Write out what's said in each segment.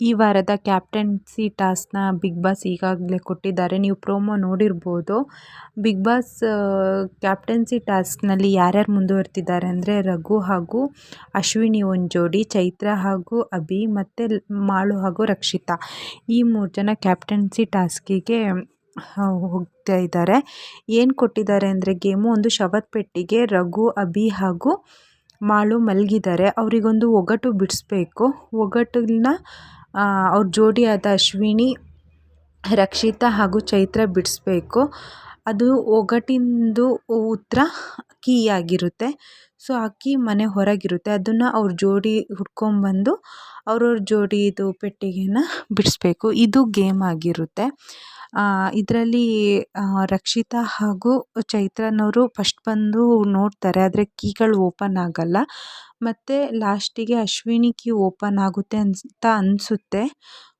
ಈ ವಾರದ captaincy ಟಾಸ್ಕ್ನ big boss ಈಗಾಗಲೇ ಕೊಟ್ಟಿದ್ದಾರೆ. ನೀವು ಪ್ರೋಮೋ ನೋಡಿರ್ಬೋದು. ಬಿಗ್ ಬಾಸ್ ಕ್ಯಾಪ್ಟನ್ಸಿ ಟಾಸ್ಕ್ನಲ್ಲಿ ಯಾರ್ಯಾರು ಮುಂದುವರ್ತಿದ್ದಾರೆ ಅಂದರೆ ರಘು ಹಾಗೂ ಅಶ್ವಿನಿ ಒಂದು ಜೋಡಿ ಚೈತ್ರ ಹಾಗೂ ಅಭಿ ಮತ್ತು ಮಾಳು ಹಾಗೂ ರಕ್ಷಿತಾ. ಈ ಮೂರು ಜನ ಕ್ಯಾಪ್ಟನ್ಸಿ ಟಾಸ್ಕಿಗೆ ಹೋಗ್ತಾ ಇದ್ದಾರೆ. ಏನು ಕೊಟ್ಟಿದ್ದಾರೆ ಅಂದರೆ ಗೇಮು ಒಂದು ಶವದ ಪೆಟ್ಟಿಗೆ, ರಘು, ಅಭಿ ಹಾಗೂ ಮಾಳು ಮಲಗಿದ್ದಾರೆ. ಅವರಿಗೊಂದು ಒಗಟು ಬಿಡಿಸ್ಬೇಕು. ಒಗಟನ್ನ ಅವ್ರ ಜೋಡಿಯಾದ ಅಶ್ವಿನಿ ರಕ್ಷಿತಾ ಹಾಗೂ ಚೈತ್ರ ಬಿಡಿಸ್ಬೇಕು. ಅದು ಒಗಟಿಂದು ಉತ್ತರ ಕೀ ಆಗಿರುತ್ತೆ ಸೊ, ಆ ಕೀ ಮನೆ ಹೊರಗಿರುತ್ತೆ. ಅದನ್ನು ಅವ್ರ ಜೋಡಿ ಹುಡ್ಕೊಂಬಂದು ಅವ್ರವ್ರ ಜೋಡಿದು ಪೆಟ್ಟಿಗೆನ ಬಿಡಿಸ್ಬೇಕು. ಇದು ಗೇಮ್ ಆಗಿರುತ್ತೆ. ಇದರಲ್ಲಿ ರಕ್ಷಿತಾ ಹಾಗೂ ಚೈತ್ರನವರು ಫಸ್ಟ್ ಬಂದು ನೋಡ್ತಾರೆ. ಆದರೆ ಕೀಗಳು ಓಪನ್ ಆಗಲ್ಲ. ಮತ್ತು ಲಾಸ್ಟಿಗೆ ಅಶ್ವಿನಿ ಕೀ ಓಪನ್ ಆಗುತ್ತೆ ಅಂತ ಅನಿಸುತ್ತೆ.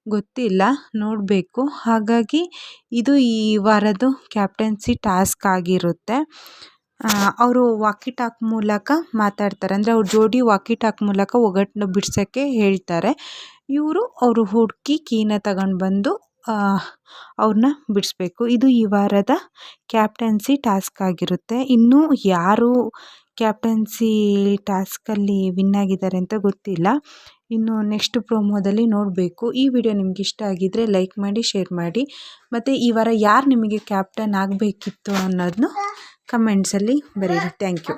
ಗೊತ್ತಿಲ್ಲ, ನೋಡಬೇಕು. ಹಾಗಾಗಿ ಇದು ಈ ವಾರದ್ದು ಕ್ಯಾಪ್ಟನ್ಸಿ ಟಾಸ್ಕ್ ಆಗಿರುತ್ತೆ. ಅವರು ವಾಕಿ ಟಾಕ್ ಮೂಲಕ ಮಾತಾಡ್ತಾರೆ. ಅಂದರೆ ಅವ್ರ ಜೋಡಿ ವಾಕಿ ಟಾಕ್ ಮೂಲಕ ಒಗ್ಗಟ್ಟನ್ನು ಬಿಡ್ಸೋಕ್ಕೆ ಹೇಳ್ತಾರೆ. ಇವರು ಅವರು ಹುಡುಕಿ ಕೀನ ತಗೊಂಡು ಬಂದು ಅವ್ರನ್ನ ಬಿಡಿಸ್ಬೇಕು. ಇದು ಈ ವಾರದ ಕ್ಯಾಪ್ಟನ್ಸಿ ಟಾಸ್ಕ್ ಆಗಿರುತ್ತೆ. ಇನ್ನು ಯಾರು ಕ್ಯಾಪ್ಟನ್ಸಿ ಟಾಸ್ಕಲ್ಲಿ ವಿನ್ ಆಗಿದ್ದಾರೆ ಅಂತ ಗೊತ್ತಿಲ್ಲ. ಇನ್ನು ನೆಕ್ಸ್ಟ್ ಪ್ರೋಮೋದಲ್ಲಿ ನೋಡಬೇಕು. ಈ ವಿಡಿಯೋ ನಿಮ್ಗೆ ಇಷ್ಟ ಆಗಿದ್ದರೆ ಲೈಕ್ ಮಾಡಿ ಶೇರ್ ಮಾಡಿ. ಮತ್ತು ಈ ವಾರ ಯಾರು ನಿಮಗೆ ಕ್ಯಾಪ್ಟನ್ ಆಗಬೇಕಿತ್ತು ಅನ್ನೋದನ್ನು ಕಮೆಂಟ್ಸಲ್ಲಿ ಬರೀರಿ. Thank you